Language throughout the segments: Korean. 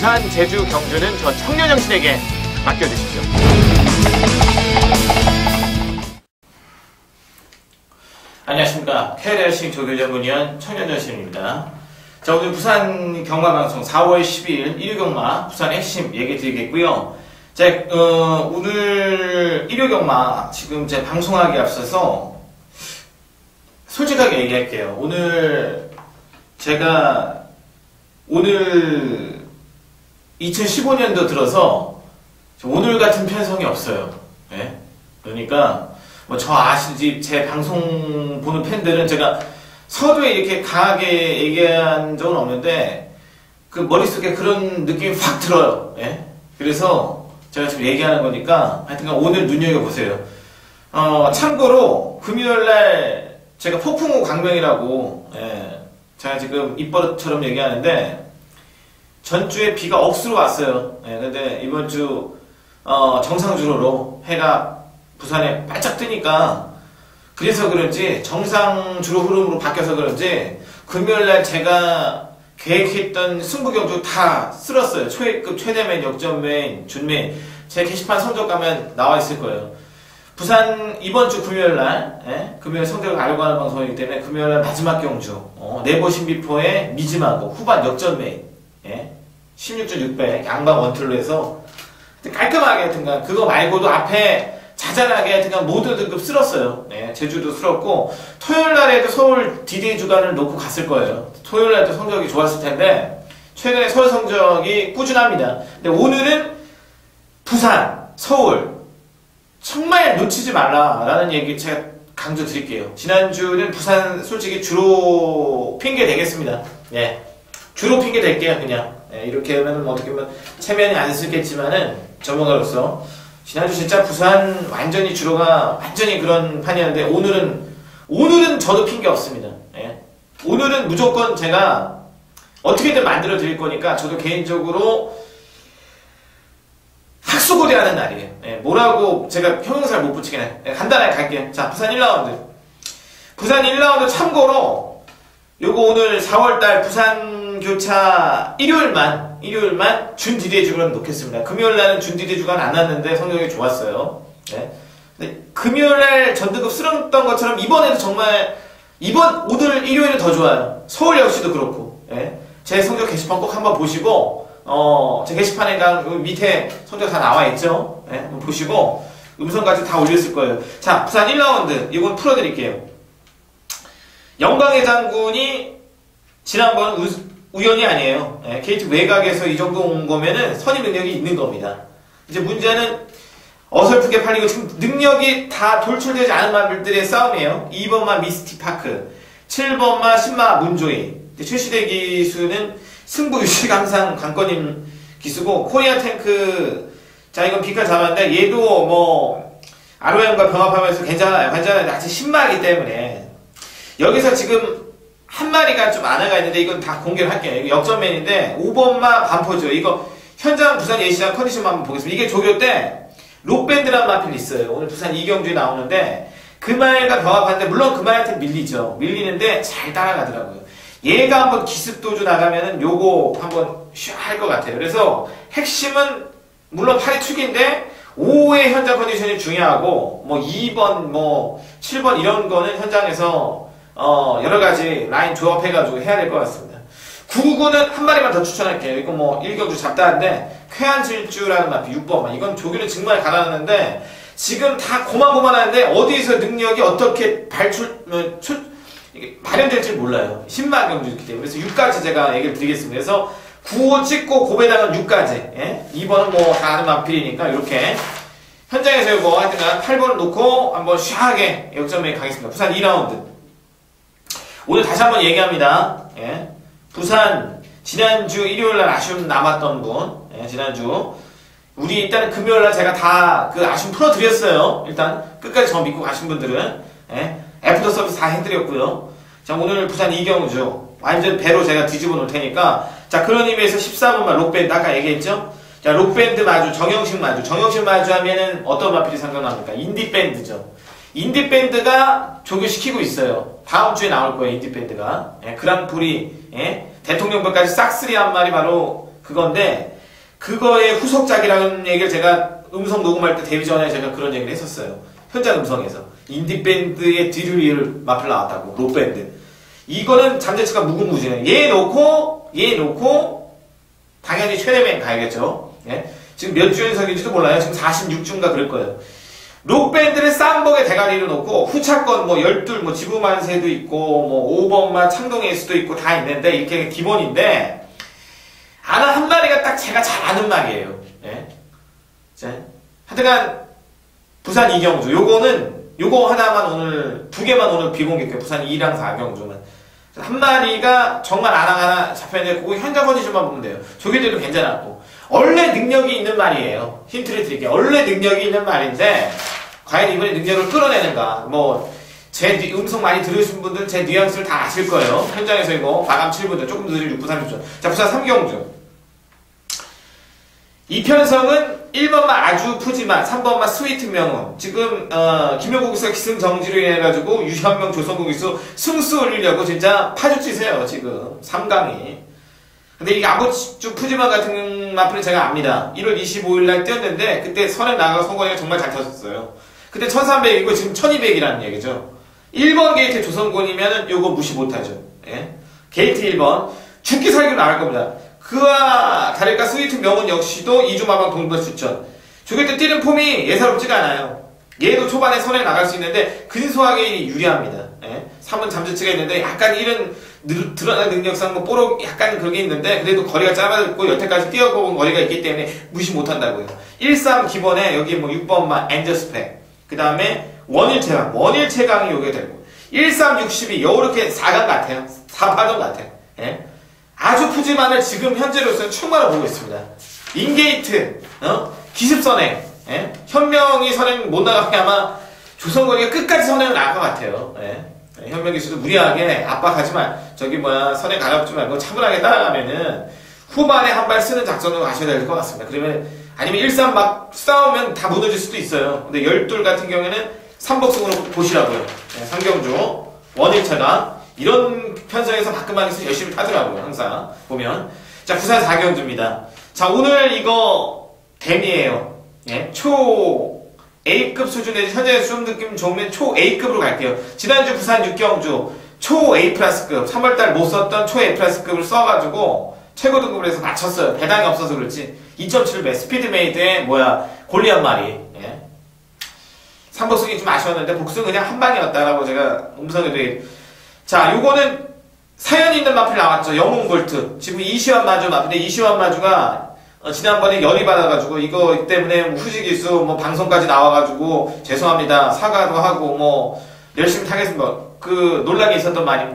부산, 제주, 경주는 저 청년 정신에게 맡겨주십시오. 안녕하십니까. KLRC 조교전문위원 청년정신입니다. 자, 오늘 부산 경마방송 4월 12일 1일 경마 부산 핵심 얘기 드리겠고요. 자, 어, 오늘 1일 경마 지금 제 방송하기 앞서서 솔직하게 얘기할게요. 오늘 제가 오늘 2015년도 들어서 오늘 같은 편성이 없어요. 예? 그러니까 뭐 저 아시지 제 방송 보는 팬들은 제가 서두에 이렇게 강하게 얘기한 적은 없는데 그 머릿속에 그런 느낌이 확 들어요. 예? 그래서 제가 지금 얘기하는 거니까 하여튼간 오늘 눈여겨보세요. 어, 참고로 금요일날 제가 폭풍우 강명이라고 예, 제가 지금 입버릇처럼 얘기하는데 전주에 비가 억수로 왔어요. 예, 근데 이번 주 어, 정상주로로 해가 부산에 바짝 뜨니까 그래서 그런지 정상주로 흐름으로 바뀌어서 그런지 금요일날 제가 계획했던 승부경주 다 쓸었어요. 초회급, 최대맨, 역전맨, 준맨 제 게시판 성적 가면 나와 있을 거예요. 부산 이번 주 금요일 날 예? 금요일 성적을 알고 하는 방송이기 때문에 금요일 날 마지막 경주 어, 네보 신비포의 미지마고 후반 역전맨 예? 16.6배 양방 원틀로 해서 깔끔하게 하여튼간 그거 말고도 앞에 자잘하게 하여튼간 모든 등급 쓸었어요. 네, 제주도 쓸었고 토요일 날에도 서울 디데이 주간을 놓고 갔을 거예요. 토요일 날도 성적이 좋았을 텐데 최근에 서울 성적이 꾸준합니다. 근데 오늘은 부산, 서울 정말 놓치지 말라라는 얘기 제가 강조 드릴게요. 지난주는 부산 솔직히 주로 핑계 되겠습니다. 예. 주로 핑계 될게요, 그냥. 예, 이렇게 하면 뭐 어떻게 보면 체면이 안 쓰겠지만은 전문가로서 지난주 진짜 부산 완전히 주로가 완전히 그런 판이었는데 오늘은 오늘은 저도 핑계 없습니다. 예. 오늘은 무조건 제가 어떻게든 만들어 드릴 거니까 저도 개인적으로 학수고대하는 날이에요. 예, 뭐라고 제가 형용사를 못 붙이긴 해. 예, 간단하게 갈게요. 자, 부산 1라운드. 부산 1라운드 참고로 요거 오늘 4월달 부산 교차 일요일만 일요일만 준 디데이 주간 놓겠습니다. 금요일 날은 준 디데이 주간 안 왔는데 성적이 좋았어요. 예. 근데 금요일 날 전등급 쓸었던 것처럼 이번에도 정말 이번 오늘 일요일은 더 좋아요. 서울 역시도 그렇고. 예. 제 성적 게시판 꼭 한번 보시고 어, 제 게시판에 그 밑에 성적 다 나와 있죠. 예, 한번 보시고 음성까지 다 올렸을 거예요. 자, 부산 1라운드 이건 풀어 드릴게요. 영광의 장군이 지난번 우, 우연이 아니에요. 예, KT 외곽에서 이 정도 온 거면은 선임 능력이 있는 겁니다. 이제 문제는 어설프게 팔리고 지금 능력이 다 돌출되지 않은 말들의 싸움이에요. 2번마 미스티파크, 7번마 신마 문조이, 최시대 기수는 승부 유식 항상 관건인 기수고 코리아 탱크 자 이건 비카 잡았는데 얘도 뭐 아로엠과 병합하면서 괜찮아요. 괜찮아요. 아직 신마이기 때문에 여기서 지금 한 마리가 좀 안아가 있는데 이건 다 공개를 할게요. 역전맨인데 5번마 반포죠. 이거 현장 부산 예시장 컨디션만 한번 보겠습니다. 이게 조교 때 록밴드라는 마필이 있어요. 오늘 부산 이경주에 나오는데 그 말과 병합하는데 물론 그 말한테 밀리죠. 밀리는데 잘 따라가더라고요. 얘가 한번 기습도주 나가면은 요거 한번 할것 같아요. 그래서 핵심은 물론 팔이 축인데 5의 현장 컨디션이 중요하고 뭐 2번 뭐 7번 이런 거는 현장에서 어 여러 가지 라인 조합해가지고 해야 될 것 같습니다. 9구는 한 마리만 더 추천할게요. 이거 뭐 1경주 잡다한데 쾌한 질주라는 마피 6번 이건 조기를 정말 가라앉는데 지금 다 고만고만하는데 어디서 능력이 어떻게 발출 뭐, 출, 발현될지 몰라요. 10만 경주였기 때문에. 그래서 6까지 제가 얘기를 드리겠습니다. 그래서 9호 찍고 고배당은 6까지. 예? 2번은 뭐 다 아는 마필이니까 이렇게 현장에서 이거 하여튼간 8번을 놓고 한번 샤하게 역전매 가겠습니다. 부산 2라운드. 오늘 다시 한번 얘기합니다. 예? 부산 지난주 일요일날 아쉬움 남았던 분. 예? 지난주 우리 일단 금요일날 제가 다 그 아쉬움 풀어드렸어요. 일단 끝까지 저 믿고 가신 분들은 예? 애프터 서비스 다 해드렸고요. 자, 오늘 부산 이경주. 완전 배로 제가 뒤집어 놓을 테니까. 자, 그런 의미에서 14번만 록밴드, 아까 얘기했죠? 자, 록밴드 마주, 정영식 마주. 정영식 마주 하면은 어떤 마필이 생각납니까? 인디밴드죠. 인디밴드가 조교시키고 있어요. 다음 주에 나올 거예요, 인디밴드가. 예, 그랑프리, 예, 대통령별까지 싹쓸이 한 말이 바로 그 그건데 그거의 후속작이라는 얘기를 제가 음성 녹음할 때 데뷔 전에 제가 그런 얘기를 했었어요. 현장 음성에서 인디밴드의 뒤를 맡으러 나왔다고 록밴드 이거는 잠재치가 무궁무진해 얘 놓고 얘 놓고 당연히 최대맨 가야겠죠 예? 지금 몇 주 연속인지도 몰라요 지금 46주인가 그럴 거예요 록밴드를 쌈복의 대가리로 놓고 후차권 뭐 열둘 뭐 지부만세도 있고 뭐 5번만 창동에이스도 있고 다 있는데 이렇게 기본인데 하나 한 마리가 딱 제가 잘 아는 말이에요. 예? 자, 하여튼간 부산 이경주 요거는 요거 하나만 오늘 두 개만 오늘 비공개할게요 부산 2랑 4경주만 한 마리가 정말 아랑 하나 잡혀있는데 그거 현장 컨디션만 보면 돼요. 조개들도 괜찮았고. 원래 능력이 있는 말이에요. 힌트를 드릴게요. 원래 능력이 있는 말인데 과연 이번에 능력을 끌어내는가? 뭐 제 음성 많이 들으신 분들 제 뉘앙스를 다 아실 거예요. 현장에서 이거 마감 7분들 조금 늦은 6분 30초 자 부산 3경주. 이편성은 1번만 아주 푸지만 3번만 스위트 명운 지금 어, 김효국에서 기승정지로 인해가지고 유현명 조성국 기수 승수 올리려고 진짜 파죽지세요 지금. 3강이. 근데 이 아버주 푸지만 같은 마플은 제가 압니다. 1월 25일 날 뛰었는데 그때 선에 나가 성공이가 정말 잘 탔었어요 그때 1300이고 지금 1200이라는 얘기죠 1번 게이트 조성군이면 요거 무시 못하죠 예? 게이트 1번 죽기 살기 나갈 겁니다 그와 다를까 스위트 명은 역시도 2주 마방 동반 출전. 저게 때 뛰는 폼이 예사롭지가 않아요. 얘도 초반에 선에 나갈 수 있는데 근소하게 유리합니다. 예? 3은 잠재치가 있는데 약간 이런 드러난 능력상 뭐 뽀록 약간 그런 게 있는데 그래도 거리가 짧아졌고 여태까지 뛰어본 거리가 있기 때문에 무시 못한다고요. 1-3 기본에 여기 뭐 6번만 엔저 스펙 그 다음에 원일 체강 원일 체강이 요게 되고 1-3 62 요렇게 4강 같아요. 4파전 같아요. 예? 아주 푸짐한을 지금 현재로서는 충만을 보고 있습니다. 인게이트, 어? 기습선행, 예? 현명이 선행 못 나가게 아마 조선거리가 끝까지 선행을 나갈 것 같아요. 예? 예 현명 기수도 무리하게 압박하지만 저기 뭐야 선행 가렵지 말고 차분하게 따라가면은 후반에 한 발 쓰는 작전으로 가셔야 될 것 같습니다. 그러면 아니면 1-3막 싸우면 다 무너질 수도 있어요. 근데 열둘 같은 경우에는 3복승으로 보시라고요. 예, 상경주 원일차가 이런 편성에서 박근방에서 열심히 타더라고요. 항상 보면 자 부산 4경주입니다. 자 오늘 이거 댐이에요. 예, 초 A급 수준의 현재 수업 느낌 좋으면 초 A급으로 갈게요. 지난주 부산 6경주 초 A 플러스급 3월달 못 썼던 초 A 플러스급을 써가지고 최고 등급을 해서 맞췄어요. 배당이 없어서 그렇지. 2.7배 스피드메이드의 뭐야 골리한 말이. 예. 3복승이 좀 아쉬웠는데 복승 그냥 한 방이었다라고 제가 음성에도 자, 요거는 사연 있는 마필 나왔죠. 영웅 볼트. 지금 이시환 마주 마필인데 이시환 마주가 어, 지난번에 열이 받아가지고 이거 때문에 뭐 후지 기수 뭐 방송까지 나와가지고 죄송합니다 사과도 하고 뭐 열심히 타겠습니다. 그 논란이 있었던 말이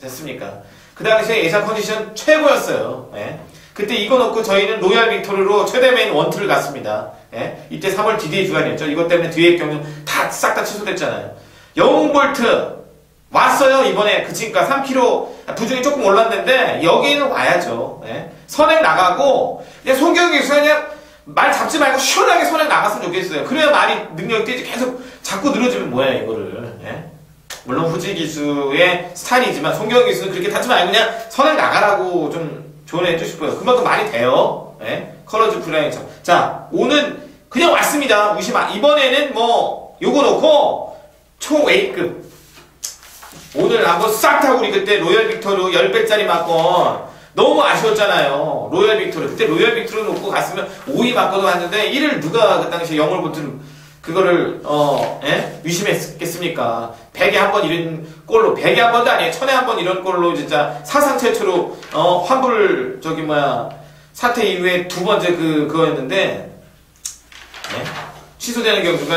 됐습니까? 그 당시에 예상 컨디션 최고였어요. 예. 그때 이거 놓고 저희는 로얄 빅토르로 최대 메인 원투를 갔습니다. 예. 이때 3월 디데이 주간이었죠. 이것 때문에 뒤에 경유 다싹 다 취소됐잖아요. 영웅 볼트 왔어요 이번에 그치니까 3kg 부중이 조금 올랐는데 여기는 와야죠 네. 선행 나가고 그냥 송경기 수 그냥 말 잡지 말고 시원하게 선행 나갔으면 좋겠어요 그래야 말이 능력이 뛰지 계속 자꾸 늘어지면 뭐야 이거를 네. 물론 후지 기수의 스타일이지만 송경 기수는 그렇게 타지 말고 그냥 선행 나가라고 좀 조언해 주시고요. 그만큼 말이 돼요. 네. 컬러즈 브라이처럼 자 오는 그냥 왔습니다. 무시마 이번에는 뭐 요거 놓고 초 A급. 오늘 한번 싹 타고 우리 그때 로열 빅토르 10배짜리 맞건. 너무 아쉬웠잖아요. 로열 빅토르. 그때 로열 빅토르 놓고 갔으면 5위 맞고도 왔는데 1을 누가 그 당시에 영월 보튼 그거를 어 예? 위심했겠습니까? 100에 한 번 이런 골로 100에 한 번도 아니에요. 천에 한 번 이런 골로 진짜 사상 최초로 어 환불 저기 뭐야 사태 이후에 두 번째 그 그거였는데 예? 취소되는 경우가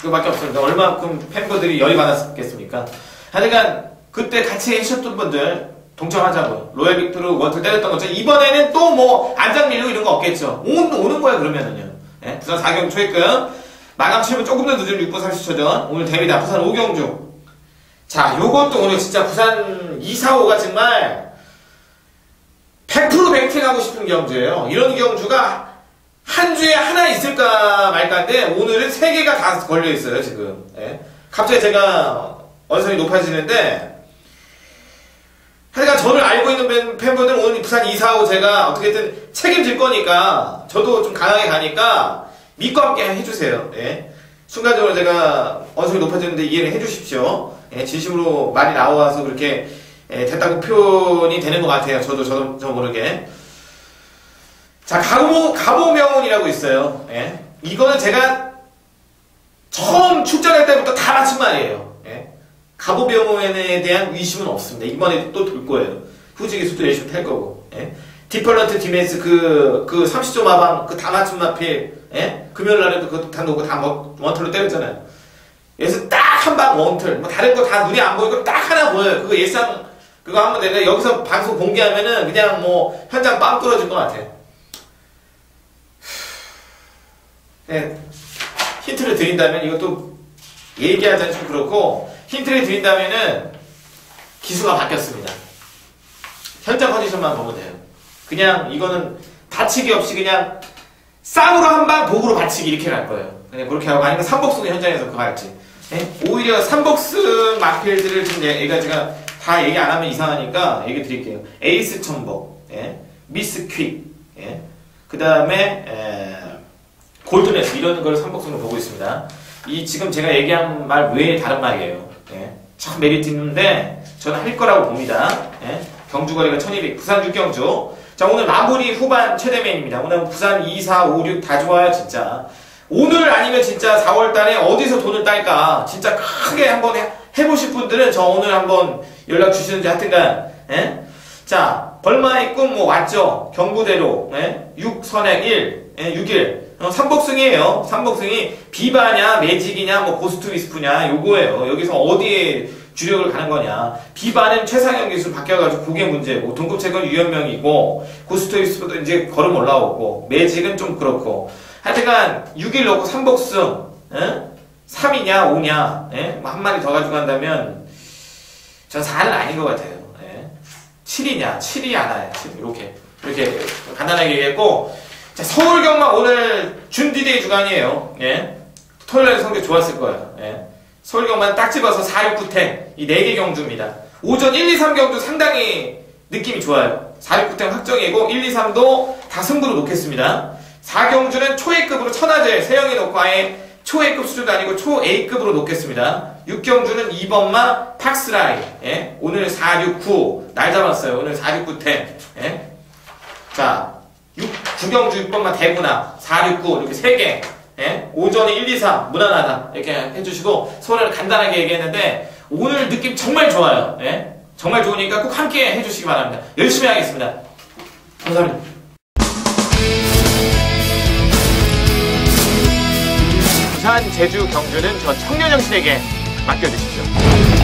그밖에 없습니다. 얼마큼 팬분들이 열이 받았겠습니까? 하여간 그때 같이 하셨던 분들 동참하자고요. 로얄 빅토르 원투 때렸던 것처럼 이번에는 또 뭐 안장 밀고 이런 거 없겠죠. 온, 오는 거야 그러면은요. 예? 부산 4경 초입금 마감 7분 조금 더 늦은 6분 30초 전 오늘 데뷔다 부산 5경주 자 요것도 오늘 진짜 부산 2, 4, 5가 정말 100% 백팅하고 싶은 경주예요. 이런 경주가 한 주에 하나 있을까 말까인데 오늘은 세 개가 다 걸려 있어요 지금. 예? 갑자기 제가 원성이 높아지는데 하여간 저를 알고 있는 팬- 팬분들은 오늘 부산 2, 4, 5 제가 어떻게든 책임질 거니까 저도 좀 강하게 가니까 믿고 함께 해주세요. 예. 순간적으로 제가 언성이 높아졌는데 이해를 해주십시오. 예, 진심으로 말이 나와서 그렇게 예, 됐다고 표현이 되는 것 같아요. 저도 저도 저 모르게. 자, 가보, 가보명운이라고 있어요. 예. 이거는 제가 처음 출전할 때부터 다 맞춘 말이에요. 예. 가보명운에 대한 의심은 없습니다. 이번에 또돌 거예요. 후지 기술도 열심히 탈 거고. 예. 디펄런트 디멘스 그, 그 30조 마방 그 다 맞춘 마필. 예. 금요일 날에도 그것도 다 놓고 다 뭐- 원털로 때렸잖아요. 그래서 딱 한 방 원털. 뭐 다른 거 다 눈이 안 보이고 딱 하나 보여요. 그거 예상, 그거 한번 내가 여기서 방송 공개하면은 그냥 뭐 현장 빵 떨어질 것 같아. 네, 힌트를 드린다면 이것도 얘기하자니 좀 그렇고 힌트를 드린다면은 기수가 바뀌었습니다. 현장 컨디션만 보면 돼요. 그냥 이거는 다치기 없이 그냥 쌍으로 한방 독으로 받치기 이렇게 갈 거예요. 그냥 그렇게 하고 아니면 삼복승 현장에서 그거 할지. 예? 오히려 삼복승 좀 얘- 얘가 제가 다 얘기 안 하면 이상하니까 얘기 드릴게요. 에이스 천복, 예? 미스 퀵, 예? 그 다음에 골든에스 이런 걸 삼복승으로 보고 있습니다. 이 지금 제가 얘기한 말 외에 다른 말이에요. 예? 참 메리트 있는데 저는 할 거라고 봅니다. 예? 경주 거리가 1200, 부산 6경주. 자 오늘 마무리 후반 최대맨입니다. 오늘 부산 2, 4, 5, 6 다 좋아요 진짜. 오늘 아니면 진짜 4월 달에 어디서 돈을 딸까 진짜 크게 한번 해, 해보실 분들은 저 오늘 한번 연락 주시는지 하여튼간 예? 자 벌마의 꿈 뭐 왔죠 경부대로 예? 6선행 1 예? 6일 어, 삼복승이에요 삼복승이 비바냐 매직이냐 뭐 고스트 위스프냐 요거예요 여기서 어디에 주력을 가는 거냐 비바는 최상형 기술 바뀌어가지고 그게 문제고 동급책은 유연명이고 고스트 위스프도 이제 걸음 올라오고 매직은 좀 그렇고 하여튼간 6일 넣고 삼복승 예? 3이냐 5냐 예? 뭐한 마리 더 가지고 간다면 전 4는 아닌 것 같아요 예? 7이냐 7이 하나야 7 이렇게 이렇게 간단하게 얘기했고 자, 서울 경마 오늘 준디데이 주간이에요 예? 토요일에 성적 좋았을 거예요 예? 서울 경마는 딱 집어서 4, 6, 9탱 이 4개 경주입니다 오전 1, 2, 3 경주 상당히 느낌이 좋아요 4, 6, 9탱 확정이고 1, 2, 3도 다 승부로 놓겠습니다 4경주는 초A급으로 천하제 세영이 놓고 아예 초-A급 수준도 아니고 초-A급으로 놓겠습니다. 6경주는 2번마 팍스라이. 예? 오늘 4, 6, 9. 날 잡았어요. 오늘 4, 6, 9, 10. 예? 자, 6, 9경주 6번마 대구나. 4, 6, 9. 이렇게 3개. 예? 오전에 1, 2, 3. 무난하다. 이렇게 해주시고, 소원을 간단하게 얘기했는데, 오늘 느낌 정말 좋아요. 예? 정말 좋으니까 꼭 함께 해주시기 바랍니다. 열심히 하겠습니다. 감사합니다. 부산, 제주, 경주는 저 청년영신에게 맡겨주십시오.